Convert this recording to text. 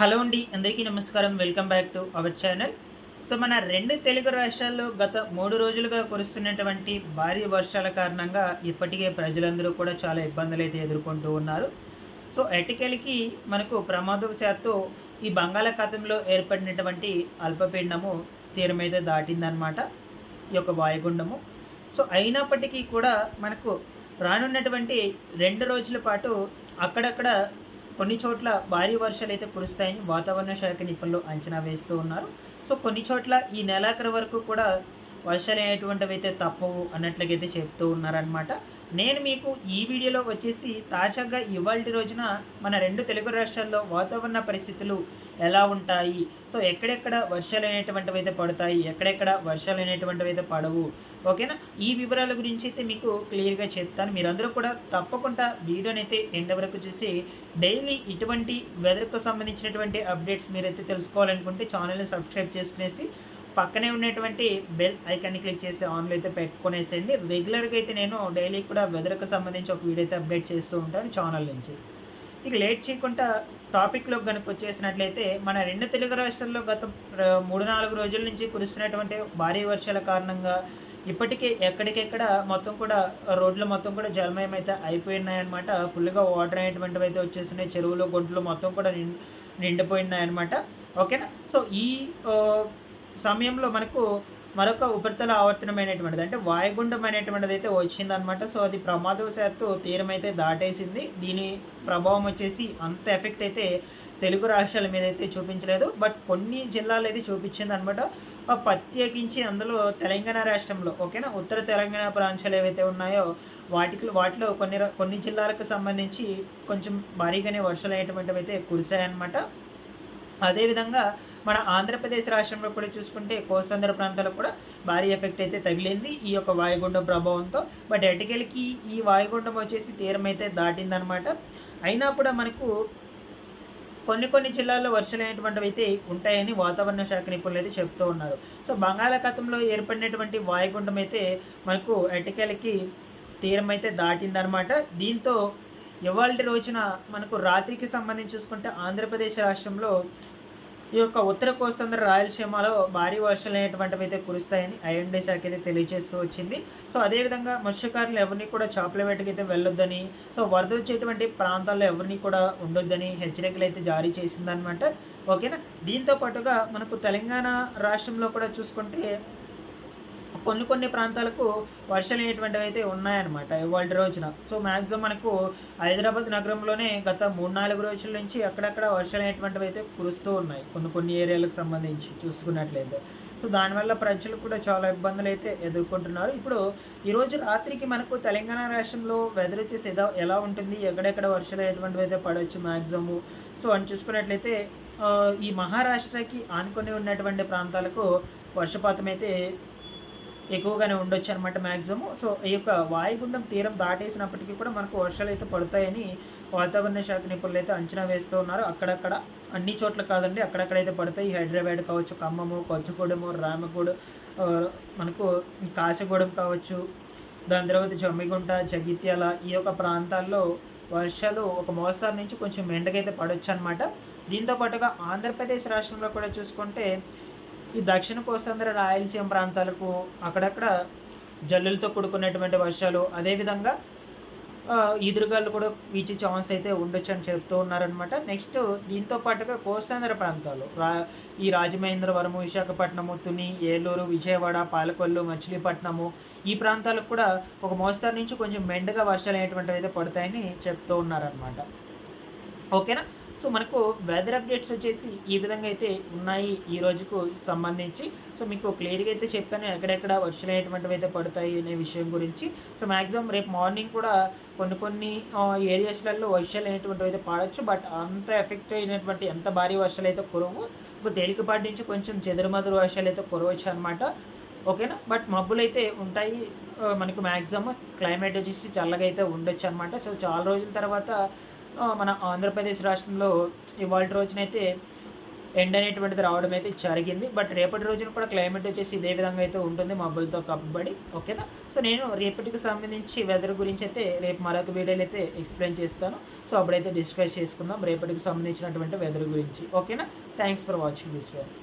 Hello అండి అందరికీ నమస్కారం. Welcome back to our channel so మన రెండు తెలుగు రాష్ట్రాల్లో గత మూడు రోజులుగా కురుస్తున్నటువంటి భారీ వర్షాల కారణంగా ఇప్పటికే ప్రజలందరూ కూడా చాలా ఇబ్బందులు అయితే ఎదుర్కొంటూ ఉన్నారు. సో ఎటికెలకి మనకు ప్రమాదవశాత్తు ఈ బంగాళాఖాతంలో ఏర్పడినటువంటి అల్పపీడనము తీరమైతే దాటిందనమాట ఈ యొక్క వాయుగుండము. సో అయినప్పటికీ కూడా మనకు రానున్నటువంటి రెండు రోజుల పాటు అక్కడక్కడ కొన్ని చోట్ల భారీ వర్షాలు అయితే కురుస్తాయని వాతావరణ శాఖ నిపుణులు అంచనా వేస్తూ ఉన్నారు. సో కొన్ని చోట్ల ఈ నెలాఖరు వరకు కూడా వర్షాలు అయ్యేటువంటివి అయితే తప్పవు అన్నట్లుగైతే చెప్తూ ఉన్నారనమాట నేను మీకు ఈ వీడియోలో వచ్చేసి తాజాగా ఇవాళ రోజున మన రెండు తెలుగు రాష్ట్రాల్లో వాతావరణ పరిస్థితులు ఎలా ఉంటాయి? సో ఎక్కడెక్కడ వర్షాలు అనేటువంటివి అయితే పడతాయి? ఎక్కడెక్కడ వర్షాలు అనేటువంటివి అయితే పడవు? ఓకేనా? ఈ వివరాల గురించి అయితే మీకు క్లియర్గా చెప్తాను. మీరందరూ కూడా తప్పకుండా వీడియోని అయితే ఎండ్ వరకు చూసి డైలీ ఇటువంటి వెదర్కు సంబంధించినటువంటి అప్డేట్స్ మీరైతే తెలుసుకోవాలనుకుంటే ఛానల్ని సబ్స్క్రైబ్ చేసుకునేసి పక్కనే ఉన్నటువంటి బెల్ ఐకాన్ని క్లిక్ చేసి ఆన్లో అయితే పెట్టుకునేసేయండి. రెగ్యులర్గా అయితే నేను డైలీ కూడా వెదర్కి సంబంధించి ఒక వీడియో అయితే అప్డేట్ చేస్తూ ఉంటాను ఛానల్ నుంచి. ఇక లేట్ చేయకుండా టాపిక్లో కనుక వచ్చేసినట్లయితే మన రెండు తెలుగు రాష్ట్రాల్లో గత మూడు నాలుగు రోజుల నుంచి కురుస్తున్నటువంటి భారీ వర్షాల కారణంగా ఇప్పటికే ఎక్కడికెక్కడ మొత్తం కూడా రోడ్లు మొత్తం కూడా జలమయం అయితే అయిపోయినాయన్నమాట. ఫుల్గా వాటర్ అనేటువంటివి అయితే వచ్చేసినాయి చెరువులు గొంతులు మొత్తం కూడా నిండిపోయినాయన్నమాట. ఓకేనా సో ఈ సమయంలో మనకు మరొక ఉపరితల ఆవర్తనమైనటువంటిది. అంటే వాయుగుండం అనేటువంటిది అయితే వచ్చిందనమాట సో అది ప్రమాదవశాత్తు తీరం అయితే దాటేసింది. దీని ప్రభావం వచ్చేసి అంత ఎఫెక్ట్ అయితే తెలుగు రాష్ట్రాల మీద అయితే చూపించలేదు. బట్ కొన్ని జిల్లాలు అయితే చూపించింది అనమాట ప్రత్యేకించి అందులో తెలంగాణ రాష్ట్రంలో ఓకేనా? ఉత్తర తెలంగాణ ప్రాంతాలు ఏవైతే ఉన్నాయో వాటికి వాటిలో కొన్ని కొన్ని జిల్లాలకు సంబంధించి కొంచెం భారీగానే వర్షాలు అయ్యేటువంటివి అయితే కురిశాయన్నమాట. అదేవిధంగా మన ఆంధ్రప్రదేశ్ రాష్ట్రంలో కూడా చూసుకుంటే కోస్తాంధ్ర ప్రాంతాల్లో కూడా భారీ ఎఫెక్ట్ అయితే తగిలింది. ఈ యొక్క వాయుగుండం ప్రభావంతో. బట్ ఎటకెలకి ఈ వాయుగుండం వచ్చేసి తీరం అయితే దాటిందనమాట. అయినా కూడా మనకు కొన్ని కొన్ని జిల్లాల్లో వర్షాలైనటువంటివి అయితే ఉంటాయని వాతావరణ శాఖ నిపుణులు అయితే చెప్తూ ఉన్నారు. సో బంగాళాఖాతంలో ఏర్పడినటువంటి వాయుగుండం అయితే మనకు ఎటకెలకి తీరం అయితే దాటిందనమాట. దీంతో ఇవాళ రోజున మనకు రాత్రికి సంబంధించి చూసుకుంటే ఆంధ్రప్రదేశ్ రాష్ట్రంలో ఈ యొక్క ఉత్తర కోస్తాంధ్ర రాయలసీమలో భారీ వర్షాలు అనేటువంటివి అయితే కురుస్తాయని ఐఎండీ శాఖ అయితే తెలియజేస్తూ వచ్చింది. సో అదేవిధంగా మత్స్యకారులు ఎవరిని కూడా చేపల వేటకి అయితే వెళ్ళొద్దని సో వరద వచ్చేటువంటి ప్రాంతాల్లో ఎవరిని కూడా ఉండొద్దని హెచ్చరికలు అయితే జారీ చేసిందనమాట ఓకేనా? దీంతో పాటుగా మనకు తెలంగాణ రాష్ట్రంలో కూడా చూసుకుంటే కొన్ని కొన్ని ప్రాంతాలకు వర్షాలు అనేటువంటివి అయితే ఉన్నాయన్నమాట ఇవాళ రోజున. సో మ్యాక్సిమం మనకు హైదరాబాద్ నగరంలోనే గత మూడు నాలుగు రోజుల నుంచి అక్కడక్కడ వర్షాలు అనేటువంటివి అయితే కురుస్తూ ఉన్నాయి. కొన్ని కొన్ని ఏరియాలకు సంబంధించి చూసుకున్నట్లయితే. సో దానివల్ల ప్రజలు కూడా చాలా ఇబ్బందులు అయితే ఎదుర్కొంటున్నారు. ఇప్పుడు ఈరోజు రాత్రికి మనకు తెలంగాణ రాష్ట్రంలో వెదర్ వచ్చేసి ఎలా ఎలా ఉంటుంది? ఎక్కడెక్కడ వర్షాలు అనేటువంటివి అయితే పడవచ్చు మ్యాక్సిమము సో అని చూసుకున్నట్లయితే ఈ మహారాష్ట్రకి ఆనుకొని ఉన్నటువంటి ప్రాంతాలకు వర్షపాతం అయితే ఎక్కువగానే ఉండొచ్చు అనమాట మ్యాక్సిమం సో ఈ యొక్క వాయుగుండం తీరం దాటేసినప్పటికీ కూడా మనకు వర్షాలు అయితే పడతాయని వాతావరణ శాఖ నిపుణులు అయితే అంచనా వేస్తూ ఉన్నారు. అక్కడక్కడ అన్ని చోట్ల కాదండి అక్కడక్కడైతే పడతాయి. హైదరాబాద్ కావచ్చు ఖమ్మము కొత్తగూడెము రామగూడ మనకు కాశగూడెం కావచ్చు దాని తర్వాత జమ్మిగుంట జగిత్యాల ఈ యొక్క ప్రాంతాల్లో వర్షాలు ఒక మోస్తారు నుంచి కొంచెం మెండగైతే పడవచ్చు అనమాట దీంతో పాటుగా ఆంధ్రప్రదేశ్ రాష్ట్రంలో కూడా చూసుకుంటే ఈ దక్షిణ కోస్తాంధ్ర రాయలసీమ ప్రాంతాలకు అక్కడక్కడ జల్లులతో కూడుకున్నటువంటి వర్షాలు అదేవిధంగా ఈదురుగాలు కూడా వీచే ఛాన్స్ అయితే ఉండొచ్చు అని చెప్తూ ఉన్నారనమాట నెక్స్ట్ దీంతో పాటుగా కోస్తాంధ్ర ప్రాంతాలు రా ఈ రాజమహేంద్రవరము విశాఖపట్నము తుని ఏలూరు విజయవాడ పాలకొల్లు మచిలీపట్నము ఈ ప్రాంతాలకు కూడా ఒక మోస్తారు నుంచి కొంచెం మెండుగా వర్షాలు అనేటువంటివి అయితే పడతాయని చెప్తూ ఉన్నారనమాట ఓకేనా? సో మనకు వెదర్ అప్డేట్స్ వచ్చేసి ఈ విధంగా అయితే ఉన్నాయి ఈ రోజుకు సంబంధించి. సో మీకు క్లియర్గా అయితే చెప్పాను ఎక్కడెక్కడ వర్షాలు అనేటువంటివి అయితే పడతాయి అనే విషయం గురించి. సో మ్యాక్సిమం రేపు మార్నింగ్ కూడా కొన్ని కొన్ని ఏరియాస్లలో వర్షాలు అనేటువంటివి అయితే పడవచ్చు బట్ అంత ఎఫెక్ట్ అయినటువంటి ఎంత భారీ వర్షాలు అయితే కురవు. ఒక తేలికపాటి నుంచి కొంచెం చెదురుమదురు వర్షాలు అయితే కురవచ్చు అనమాట ఓకేనా? బట్ మబ్బులు అయితే ఉంటాయి. మనకు మ్యాక్సిమం క్లైమేట్ వచ్చేసి చల్లగా అయితే ఉండొచ్చు అనమాట సో చాలా రోజుల తర్వాత మన ఆంధ్రప్రదేశ్ రాష్ట్రంలో ఇవాళ రోజునైతే ఎండ్ అనేటువంటిది రావడం అయితే జరిగింది. బట్ రేపటి రోజున కూడా క్లైమేట్ వచ్చేసి ఇదే విధంగా అయితే ఉంటుంది. మబ్బులతో కప్పబడి ఓకేనా? సో నేను రేపటికి సంబంధించి వెదర్ గురించి అయితే రేపు మరొక వీడియోలు అయితే ఎక్స్ప్లెయిన్ చేస్తాను. సో అప్పుడైతే డిస్కస్ చేసుకుందాం రేపటికి సంబంధించినటువంటి వెదర్ గురించి. ఓకేనా? Thanks for watching this video